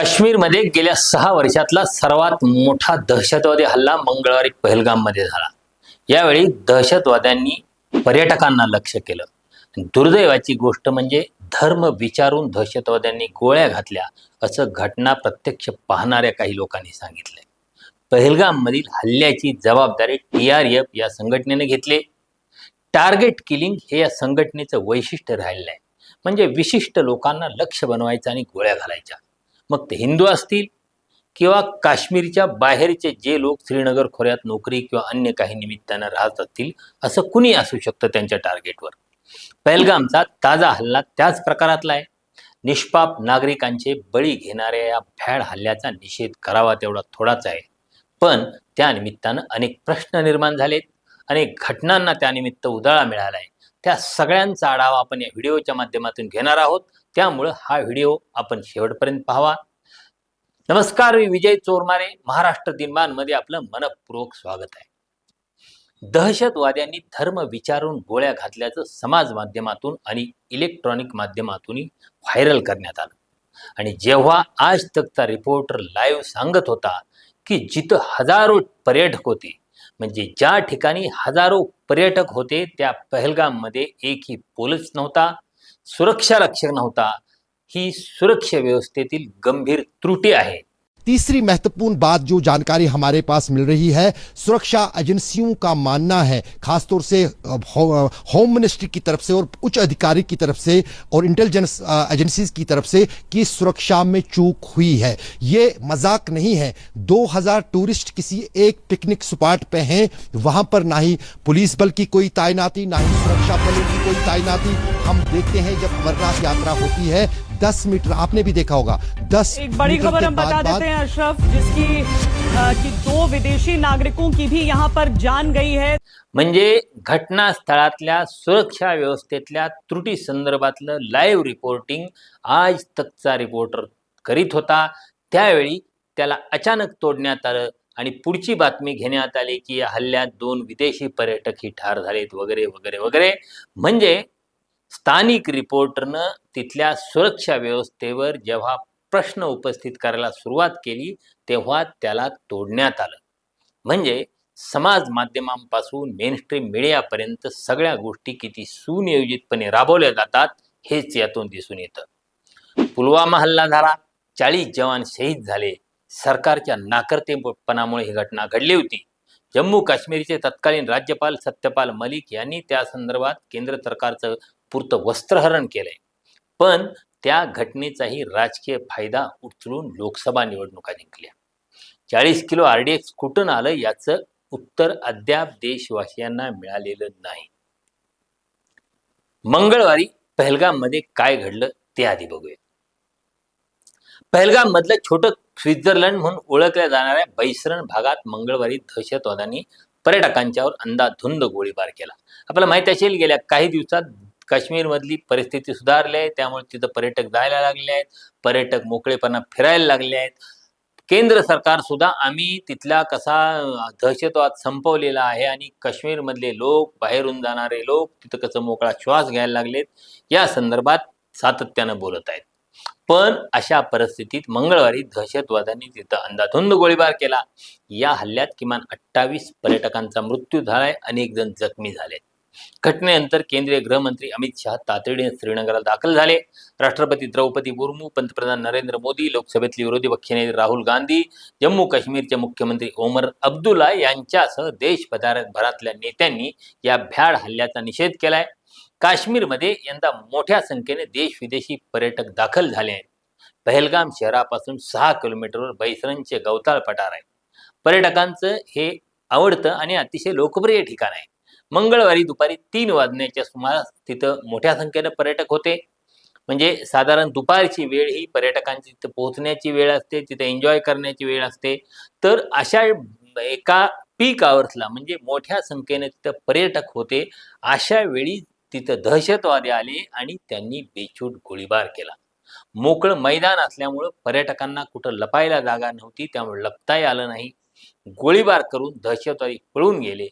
काश्मीरमध्ये गेल्या सहा वर्षातला सर्वात मोठा दहशतवादी हल्ला मंगळवारी पहलगाममध्ये झाला. यावेळी दहशतवाद्यांनी पर्यटकांना लक्ष केलं. दुर्दैवाची गोष्ट म्हणजे धर्म विचारून दहशतवाद्यांनी गोळ्या घातल्या असं घटना प्रत्यक्ष पाहणाऱ्या काही लोकांनी सांगितलंय. पहलगाममधील हल्ल्याची जबाबदारी टी आर एफ या संघटनेने घेतली टार्गेट किलिंग हे या संघटनेचं वैशिष्ट्य राहिलेलं आहे. म्हणजे विशिष्ट लोकांना लक्ष बनवायचं आणि गोळ्या घालायच्या. मग ते हिंदू असतील किंवा काश्मीरच्या बाहेरचे जे लोक श्रीनगर खोऱ्यात नोकरी किंवा अन्य काही निमित्तानं राहत असतील असं कुणी असू शकतं त्यांच्या टार्गेटवर पहलगामचा ताजा हल्ला त्याच प्रकारातला आहे. निष्पाप नागरिकांचे बळी घेणाऱ्या या भ्याड हल्ल्याचा निषेध करावा तेवढा थोडाच आहे. पण त्या निमित्तानं अनेक प्रश्न निर्माण झालेत. अनेक घटनांना त्यानिमित्त उजाळा मिळाला आहे त्या सगळ्यांचा आढावा आपण या व्हिडिओच्या माध्यमातून घेणार आहोत. त्यामुळं हा व्हिडिओ आपण शेवटपर्यंत पाहावा. नमस्कार मी विजय चोरमारे. महाराष्ट्र दिनबानमध्ये आपलं मनपूर्वक स्वागत आहे. दहशतवाद्यांनी धर्म विचारून गोळ्या घातल्याचं समाज माध्यमातून आणि इलेक्ट्रॉनिक माध्यमातूनही व्हायरल करण्यात आलं. आणि जेव्हा आज तकचा रिपोर्टर लाईव्ह सांगत होता की जिथं हजारो पर्यटक होते म्हणजे ज्या ठिकाणी हजारो पर्यटक होते त्या पहलगाममध्ये एकही पोलच नव्हता सुरक्षा रक्षक नव्हता. ही सुरक्षा व्यवस्थेतील गंभीर त्रुटी आहे. तीसरी महत्वपूर्ण बात जो जानकारी हमारे पास मिल रही है, सुरक्षा एजेंसियों का मानना है, खासतौर से होम मिनिस्ट्री की तरफ़ से और उच्च अधिकारी की तरफ़ से और इंटेलिजेंस एजेंसीज की तरफ़ से कि सुरक्षा में चूक हुई है। ये मज़ाक नहीं है। 2000 टूरिस्ट किसी एक पिकनिक स्पॉट पे हैं, वहाँ पर ना ही पुलिस बल की कोई तैनाती, ना ही सुरक्षा बलों की कोई तैनाती। हम देखते हैं जब अमरनाथ यात्रा होती है 10 मीटर आपने भी देखा होगा 10 एक बड़ी खबर हम बता देते हैं अशरफ जिसकी अ, कि दो विदेशी नागरिकों की भी यहां पर जान गई है। म्हणजे घटनास्थळातल्या सुरक्षा व्यवस्थेतल्या त्रुटी संदर्भातलं लाईव्ह रिपोर्टिंग आज तकचा रिपोर्टर करीत होता. त्यावेळी त्याला अचानक तोडण्यात आलं आणि पुढची बातमी घेण्यात आली की या हल्ल्यात दोन विदेशी पर्यटक ही ठार झालेत वगैरे वगैरे वगैरे. म्हणजे स्थानिक रिपोर्टरनं तिथल्या सुरक्षा व्यवस्थेवर जेव्हा प्रश्न उपस्थित करायला सुरुवात केली तेव्हा त्याला तोडण्यात आलं. म्हणजे समाज माध्यमांपासून मेनस्ट्रीम मीडियापर्यंत सगळ्या गोष्टी किती सुनियोजितपणे राबवल्या जातात हेच यातून दिसून येतं. पुलवामा हल्ला झाला चाळीस जवान शहीद झाले सरकारच्या नाकर्तेपणामुळे ही घटना घडली होती. जम्मू काश्मीरचे तत्कालीन राज्यपाल सत्यपाल मलिक यांनी त्या संदर्भात केंद्र सरकारचं पुरतं वस्त्रहरण केलंय. पण त्या घटनेचाही राजकीय फायदा उचलून लोकसभा निवडणुका जिंकल्या चाळीस किलो आरडीएक्स कुठून आलं याचं उत्तर अद्याप देशवासियांना मिळालेलं नाही. मंगळवारी पहलगाममध्ये काय घडलं ते आधी बघूया पहलगाम मधलं छोटं स्वित्झर्लंड म्हणून ओळखल्या जाणाऱ्या बैसरण भागात मंगळवारी दहशतवाद्यांनी पर्यटकांच्यावर अंदाधुंद गोळीबार केला. आपल्याला माहीत असेल गेल्या काही दिवसात काश्मीरमधली परिस्थिती सुधारली आहे. त्यामुळे तिथं पर्यटक जायला लागले आहेत. पर्यटक मोकळेपणा फिरायला लागले आहेत. केंद्र सरकार सुद्धा आम्ही तिथला कसा दहशतवाद संपवलेला आहे आणि काश्मीरमधले लोक बाहेरून जाणारे लोक तिथं कसं मोकळा श्वास घ्यायला लागलेत या संदर्भात सातत्यानं बोलत आहेत. पण अशा परिस्थितीत मंगळवारी दहशतवाद्यांनी तिथं अंदाधुंद गोळीबार केला. या हल्ल्यात किमान अठ्ठावीस पर्यटकांचा मृत्यू झालाय. अनेक जण जखमी झालेत. घटनेनंतर केंद्रीय गृहमंत्री अमित शहा तातडीने श्रीनगरला दाखल झाले. राष्ट्रपती द्रौपदी मुर्मू पंतप्रधान नरेंद्र मोदी लोकसभेतले विरोधी पक्षनेते राहुल गांधी जम्मू काश्मीरचे मुख्यमंत्री ओमर अब्दुल्ला यांच्यासह देशभरातल्या नेत्यांनी या भ्याड हल्ल्याचा निषेध केलाय. काश्मीरमध्ये यंदा मोठ्या संख्येने देश विदेशी पर्यटक दाखल झाले आहेत. पहलगाम शहरापासून सहा किलोमीटरवर बैसरणचे गवताळ पठार आहे. पर्यटकांचं हे आवडतं आणि अतिशय लोकप्रिय ठिकाण आहे. मंगळवारी दुपारी तीन वाजण्याच्या सुमारास तिथं मोठ्या संख्येनं पर्यटक होते. म्हणजे साधारण दुपारची वेळ ही पर्यटकांची तिथं पोहोचण्याची वेळ असते तिथे एन्जॉय करण्याची वेळ असते. तर अशा एका पीक आवर्सला म्हणजे मोठ्या संख्येने तिथं पर्यटक होते. अशा वेळी तिथं दहशतवादी आले आणि त्यांनी बेछूट गोळीबार केला. मोकळं मैदान असल्यामुळं पर्यटकांना कुठं लपायला जागा नव्हती त्यामुळे लपताही आलं नाही. गोळीबार करून दहशतवादी पळून गेले.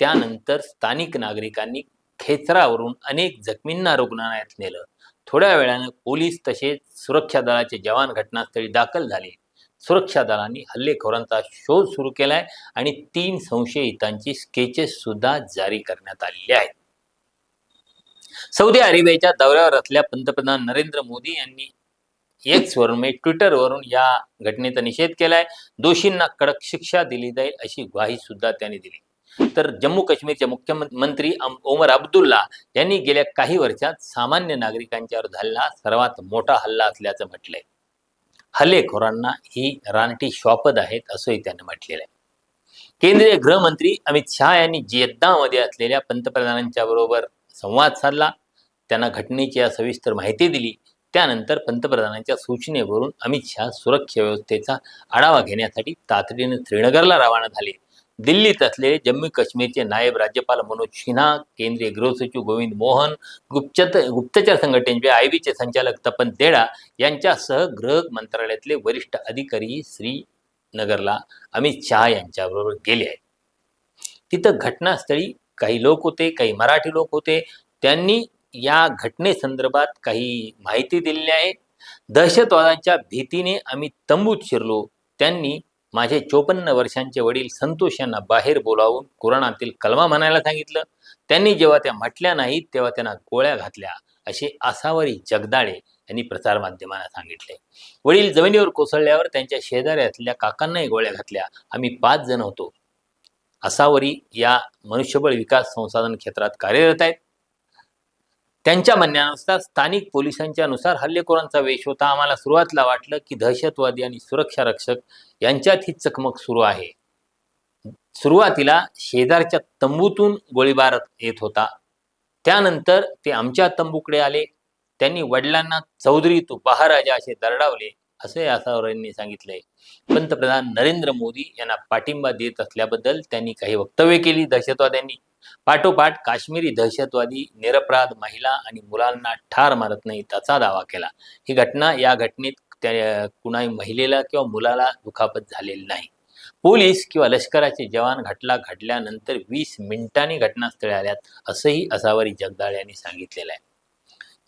त्यानंतर स्थानिक नागरिकांनी खेचरावरून अनेक जखमींना रुग्णालयात नेलं. थोड्या वेळानं पोलीस तसेच सुरक्षा दलाचे जवान घटनास्थळी दाखल झाले. सुरक्षा दलांनी हल्लेखोरांचा शोध सुरू केलाय आणि तीन संशयितांची स्केचेस सुद्धा जारी करण्यात आलेली आहेत. सौदी अरेबियाच्या दौऱ्यावर असलेल्या पंतप्रधान नरेंद्र मोदी यांनी एक्सवरून म्हणजे ट्विटरवरून या घटनेचा निषेध केलाय. दोषींना कडक शिक्षा दिली जाईल अशी ग्वाही सुद्धा त्यांनी दिली. तर जम्मू काश्मीरचे मुख्यमंत्री ओमर अब्दुल्ला यांनी गेल्या काही वर्षात सामान्य नागरिकांच्यावर झालेला सर्वात मोठा हल्ला असल्याचं म्हटलंय. हल्लेखोरांना ही रानटी शॉपद आहेत असंही त्यांनी म्हटलेलं आहे. केंद्रीय गृहमंत्री अमित शहा यांनी जेद्दामध्ये असलेल्या पंतप्रधानांच्या बरोबर संवाद साधला. त्यांना घटनेची या सविस्तर माहिती दिली. त्यानंतर पंतप्रधानांच्या सूचनेवरून अमित शहा सुरक्षा व्यवस्थेचा आढावा घेण्यासाठी तातडीने श्रीनगरला रवाना झाले. दिल्लीत असलेले जम्मू काश्मीरचे नायब राज्यपाल मनोज सिन्हा केंद्रीय गृहसचिव गोविंद मोहन गुप्त गुप्तचर संघटनेचे आयबीचे संचालक तपन देडा यांच्यासह गृह मंत्रालयातले वरिष्ठ अधिकारी श्रीनगरला अमित शहा यांच्याबरोबर गेले आहेत. तिथं घटनास्थळी काही लोक होते काही मराठी लोक होते. त्यांनी या घटनेसंदर्भात काही माहिती दिलेली आहे. दहशतवादाच्या भीतीने आम्ही तंबूत शिरलो. त्यांनी माझे चोपन्न वर्षांचे वडील संतोष यांना बाहेर बोलावून कुराणातील कलमा म्हणायला सांगितलं. त्यांनी जेव्हा त्या म्हटल्या नाहीत तेव्हा त्यांना गोळ्या घातल्या असे आसावरी जगदाळे यांनी प्रसारमाध्यमांना सांगितले. वडील जमिनीवर कोसळल्यावर त्यांच्या शेजाऱ्यातल्या काकांनाही गोळ्या घातल्या. आम्ही पाच जण होतो. असावरी या मनुष्यबळ विकास संसाधन क्षेत्रात कार्यरत आहेत. त्यांच्या म्हणण्यानुसार स्थानिक पोलिसांच्या नुसार हल्लेखोरांचा वेश होता. आम्हाला सुरुवातीला वाटलं की दहशतवादी आणि सुरक्षा रक्षक यांच्यात ही चकमक सुरू आहे. सुरुवातीला शेजारच्या तंबूतून गोळीबार येत होता. त्यानंतर ते आमच्या तंबूकडे आले. त्यांनी वडिलांना चौधरी तू बहाराजा असे दरडावले असे यांनी सांगितले पंतप्रधान नरेंद्र मोदी यांना पाठिंबा देत असल्याबद्दल त्यांनी काही वक्तव्य केली. दहशतवाद्यांनी पाठोपाठ काश्मीरी दहशतवादी निरपराध महिला आणि मुलांना ठार मारत नाही त्याचा दावा केला. ही घटना या घटनेत त्या कुणाही महिलेला किंवा मुलाला दुखापत झालेली नाही. पोलीस किंवा लष्कराचे जवान घटला घडल्यानंतर वीस मिनिटांनी घटनास्थळी आल्यात असंही असावरी जगदाळ यांनी सांगितलेलं आहे.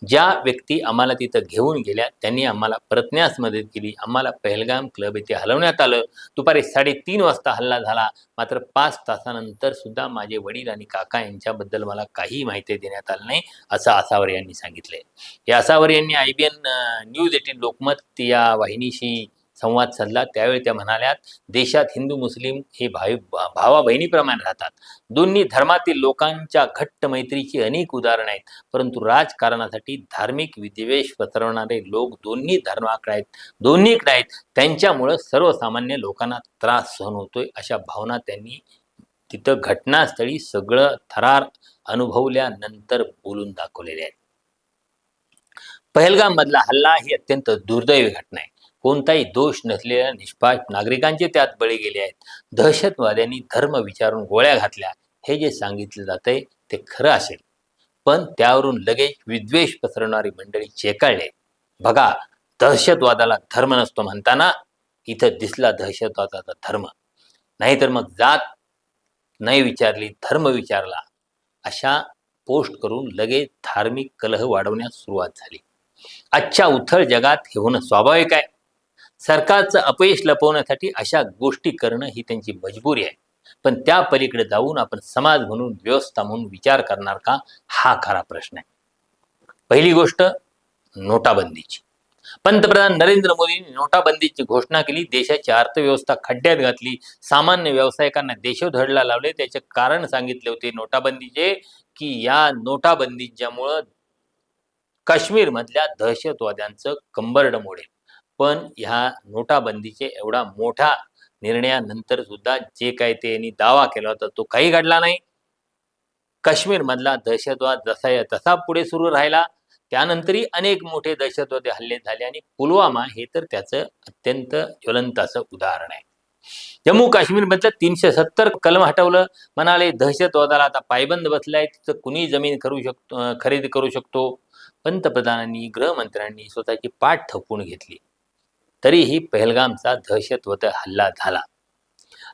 ज्या व्यक्ती आम्हाला तिथं घेऊन गेल्या त्यांनी आम्हाला परतण्यास मदत केली. आम्हाला पहलगाम क्लब येथे हलवण्यात आलं. दुपारी साडेतीन वाजता हल्ला झाला. मात्र पाच तासानंतर सुद्धा माझे वडील आणि काका यांच्याबद्दल मला काही माहिती देण्यात आली नाही असं आसावर यांनी सांगितलंय. या आसावर यांनी I B N news eighteen Lokmat या वाहिनीशी संवाद साधला. त्यावेळी त्या म्हणाल्यात देशात हिंदू मुस्लिम हे भाई भावा बहिणीप्रमाणे राहतात. दोन्ही धर्मातील लोकांच्या घट्ट मैत्रीची अनेक उदाहरणं आहेत. परंतु राजकारणासाठी धार्मिक विद्वेष पसरवणारे लोक दोन्ही धर्माकडे आहेत. दोन्हीकडे आहेत. त्यांच्यामुळं सर्वसामान्य लोकांना त्रास सहन होतोय. अशा भावना त्यांनी तिथं घटनास्थळी सगळं थरार अनुभवल्यानंतर बोलून दाखवलेले आहेत. पहलगाम मधला हल्ला ही अत्यंत दुर्दैवी घटना आहे. कोणताही दोष नसलेल्या निष्पाप नागरिकांचे त्यात बळी गेले आहेत. दहशतवाद्यांनी धर्म विचारून गोळ्या घातल्या. हे जे सांगितलं जातंय ते खरं असेल. पण त्यावरून लगेच विद्वेष पसरवणारी मंडळी चेकाळले. बघा दहशतवादाला धर्म नसतो म्हणताना इथं दिसला दहशतवादाचा धर्म. नाहीतर मग जात नाही विचारली धर्म विचारला. अशा पोस्ट करून लगेच धार्मिक कलह वाढवण्यास सुरुवात झाली. आजच्या उथळ जगात हे होणं स्वाभाविक आहे. सरकारचं अपयश लपवण्यासाठी अशा गोष्टी करणं ही त्यांची मजबुरी आहे. पण त्या पलीकडे जाऊन आपण समाज म्हणून व्यवस्था म्हणून विचार करणार का? हा खरा प्रश्न आहे. पहिली गोष्ट नोटाबंदीची. पंतप्रधान नरेंद्र मोदींनी नोटाबंदीची घोषणा केली देशाची अर्थव्यवस्था खड्ड्यात घातली सामान्य व्यावसायिकांना देशोधडला लावले त्याचे कारण सांगितले होते नोटाबंदीचे की या नोटाबंदीच्यामुळं काश्मीरमधल्या दहशतवाद्यांचं कंबरड मोडेल पण ह्या नोटाबंदीचे एवढा मोठा निर्णयानंतर सुद्धा जे काय त्यांनी दावा केला होता तो काही घडला नाही. काश्मीरमधला दहशतवाद जसा या तसा पुढे सुरू राहिला. त्यानंतरही अनेक मोठे दहशतवादी हल्ले झाले आणि पुलवामा हे तर त्याचं अत्यंत ज्वलंत असं उदाहरण आहे. जम्मू काश्मीरमधलं तीनशे सत्तर कलम हटवलं. म्हणाले दहशतवादाला आता पायबंद बसलाय तिथं कुणी जमीन करू शकतो खरेदी करू शकतो. पंतप्रधानांनी गृहमंत्र्यांनी स्वतःची पाठ थपवून घेतली. तरीही पहलगामचा दहशतवत हल्ला झाला.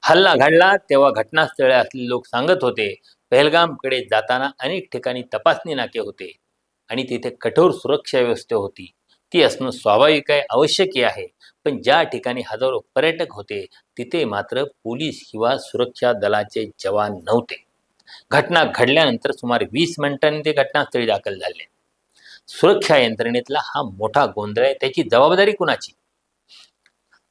हल्ला घडला तेव्हा घटनास्थळी असलेले लोक सांगत होते पहलगामकडे जाताना अनेक ठिकाणी तपासणी नाके होते आणि तिथे कठोर सुरक्षा व्यवस्था होती. ती असणं स्वाभाविक आहे आवश्यकही आहे पण ज्या ठिकाणी हजारो पर्यटक होते तिथे मात्र पोलीस किंवा सुरक्षा दलाचे जवान नव्हते. घटना घडल्यानंतर सुमारे वीस मिनिटांनी ते घटनास्थळी दाखल झाले. सुरक्षा यंत्रणेतला हा मोठा गोंधळ आहे त्याची जबाबदारी कुणाची?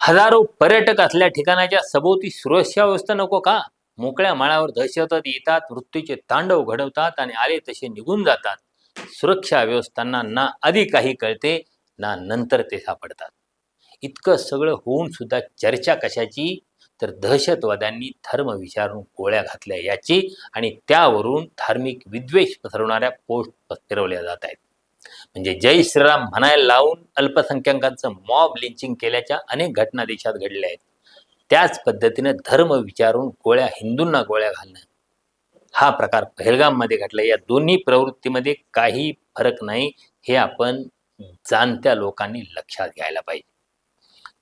हजारो पर्यटक असल्या ठिकाणाच्या सभोवती सुरक्षा व्यवस्था नको का? मोकळ्या माळावर दहशतवाद येतात मृत्यूचे तांडव घडवतात आणि आले तसे निघून जातात. सुरक्षा व्यवस्थांना ना आधी काही कळते ना नंतर ते सापडतात. इतकं सगळं होऊन सुद्धा चर्चा कशाची? तर दहशतवाद्यांनी धर्म विचारून गोळ्या घातल्या याची आणि त्यावरून धार्मिक विद्वेष पसरवणाऱ्या पोस्ट फिरवल्या जात आहेत. म्हणजे जय श्रीराम म्हणायला लावून अल्पसंख्याकांचं मॉब लिंचिंग केल्याच्या अनेक घटना देशात घडल्या आहेत. त्याच पद्धतीने धर्म विचारून गोळ्या हिंदूंना गोळ्या घालणं. हा प्रकार पहलगाममध्ये घडला. या दोन्ही प्रवृत्तीमध्ये काही फरक नाही हे आपण जाणत्या लोकांनी लक्षात घ्यायला पाहिजे.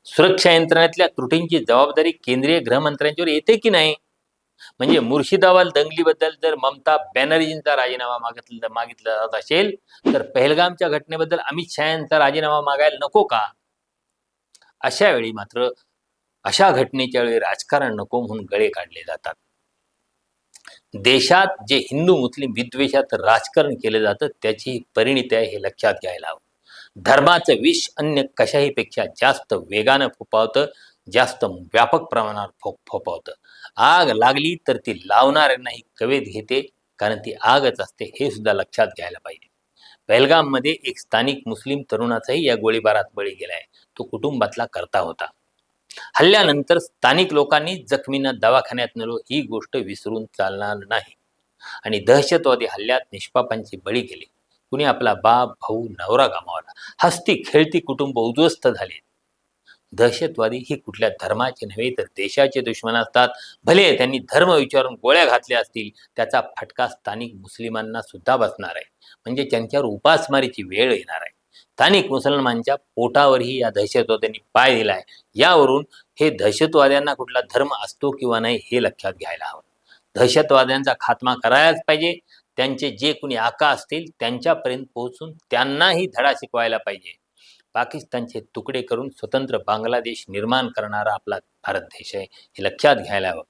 सुरक्षा यंत्रणेतल्या त्रुटींची जबाबदारी केंद्रीय गृहमंत्र्यांच्यावर येते की नाही? म्हणजे मुर्शिदाबाद दंगलीबद्दल जर ममता बॅनर्जींचा राजीनामा मागितला मागितला जात असेल तर पहलगामच्या घटनेबद्दल अमित शहा यांचा राजीनामा मागायला नको का? अशा वेळी मात्र अशा घटनेच्या वेळी राजकारण नको म्हणून गळे काढले जातात. देशात जे हिंदू मुस्लिम विद्वेषात राजकारण केलं जातं त्याची परिणिती आहे हे लक्षात घ्यायला हवं. धर्माचं विष अन्य कशाही पेक्षा जास्त वेगानं फोपावतं जास्त व्यापक प्रमाणावर फो फोपावतं आग लागली तर ती लावणाऱ्यांनाही कवेत घेते कारण ती आगच असते हे सुद्धा लक्षात घ्यायला पाहिजे. पहलगाममध्ये एक स्थानिक मुस्लिम तरुणाचाही या गोळीबारात बळी गेलाय. तो कुटुंबातला करता होता. हल्ल्यानंतर स्थानिक लोकांनी जखमींना दवाखान्यात नेलो ही गोष्ट विसरून चालणार नाही. आणि दहशतवादी हल्ल्यात निष्पापांची बळी गेली. कुणी आपला बाप भाऊ नवरा गमावला. हस्ती खेळती कुटुंब उद्ध्वस्त झाले. दहशतवादी ही कुठल्या धर्माचे नव्हे तर देशाचे दुश्मन असतात. भले त्यांनी धर्म विचारून गोळ्या घातल्या असतील त्याचा फटका स्थानिक मुस्लिमांना सुद्धा बसणार आहे. म्हणजे त्यांच्यावर उपासमारीची वेळ येणार आहे. स्थानिक मुसलमानच्या पोटावरही या दहशतवाद्यांनी पाय दिला आहे यावरून हे दहशतवाद्यांना कुठला धर्म असतो किंवा नाही हे लक्षात घ्यायला हवं. दहशतवाद्यांचा खात्मा करायलाच पाहिजे. त्यांचे जे कुणी आका असतील त्यांच्यापर्यंत पोहोचून त्यांनाही धडा शिकवायला पाहिजे. पाकिस्तानचे तुकडे करून स्वतंत्र बांगलादेश निर्माण करणारा आपला भारत देश आहे. हे लक्षात घ्यायला हवं.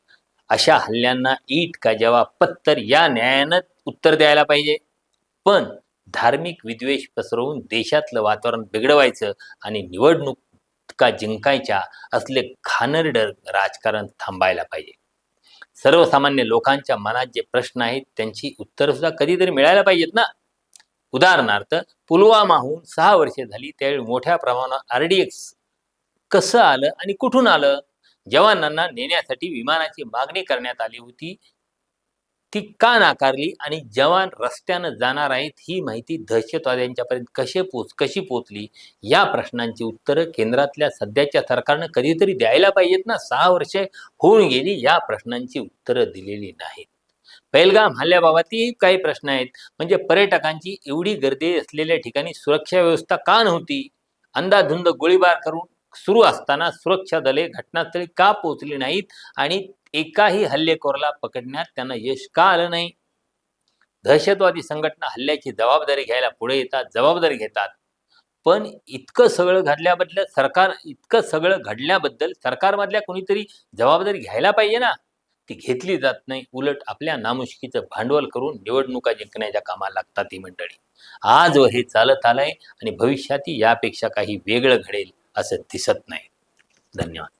अशा हल्ल्यांना ईट का जवाब पत्तर या न्यायानं उत्तर द्यायला पाहिजे. पण धार्मिक विद्वेष पसरवून देशातलं वातावरण बिघडवायचं आणि निवडणुका जिंकायच्या असले घाणेरडं राजकारण थांबायला पाहिजे. सर्वसामान्य लोकांच्या मनात जे प्रश्न आहेत त्यांची उत्तरं सुद्धा कधीतरी मिळायला पाहिजेत ना? उदाहरणार्थ पुलवामाहून सहा वर्षे झाली त्यावेळी मोठ्या प्रमाणात आरडीएक्स कसं आलं आणि कुठून आलं? जवानांना नेण्यासाठी विमानाची मागणी करण्यात आली होती. ती का नाकारली आणि जवान रस्त्यानं जाणार आहेत ही माहिती दहशतवाद्यांच्यापर्यंत कसे पोच कशी पोचली? या प्रश्नांची उत्तरं केंद्रातल्या सध्याच्या सरकारनं कधीतरी द्यायला पाहिजेत ना? सहा वर्षे होऊन गेली या प्रश्नांची उत्तरं दिलेली नाहीत. पहिलगाम हल्ल्याबाबतही काही प्रश्न आहेत. म्हणजे पर्यटकांची एवढी गर्दी असलेल्या ठिकाणी सुरक्षा व्यवस्था का नव्हती? अंदाधुंद गोळीबार करून सुरू असताना सुरक्षा दले घटनास्थळी का पोहोचली नाहीत? आणि एकाही हल्लेखोराला पकडण्यात त्यांना यश का आलं नाही? दहशतवादी संघटना हल्ल्याची जबाबदारी घ्यायला पुढे येतात जबाबदारी घेतात. पण इतकं सगळं घडल्याबद्दल सरकार इतकं सगळं घडल्याबद्दल सरकारमधल्या कोणीतरी जबाबदारी घ्यायला पाहिजे ना? ती घेतली जात नाही. उलट आपल्या नामुष्कीचं भांडवल करून निवडणुका जिंकण्याच्या कामाला लागतात ही मंडळी. आजवर हे चालत आलंय आणि भविष्यातही यापेक्षा काही वेगळं घडेल असं दिसत नाही. धन्यवाद.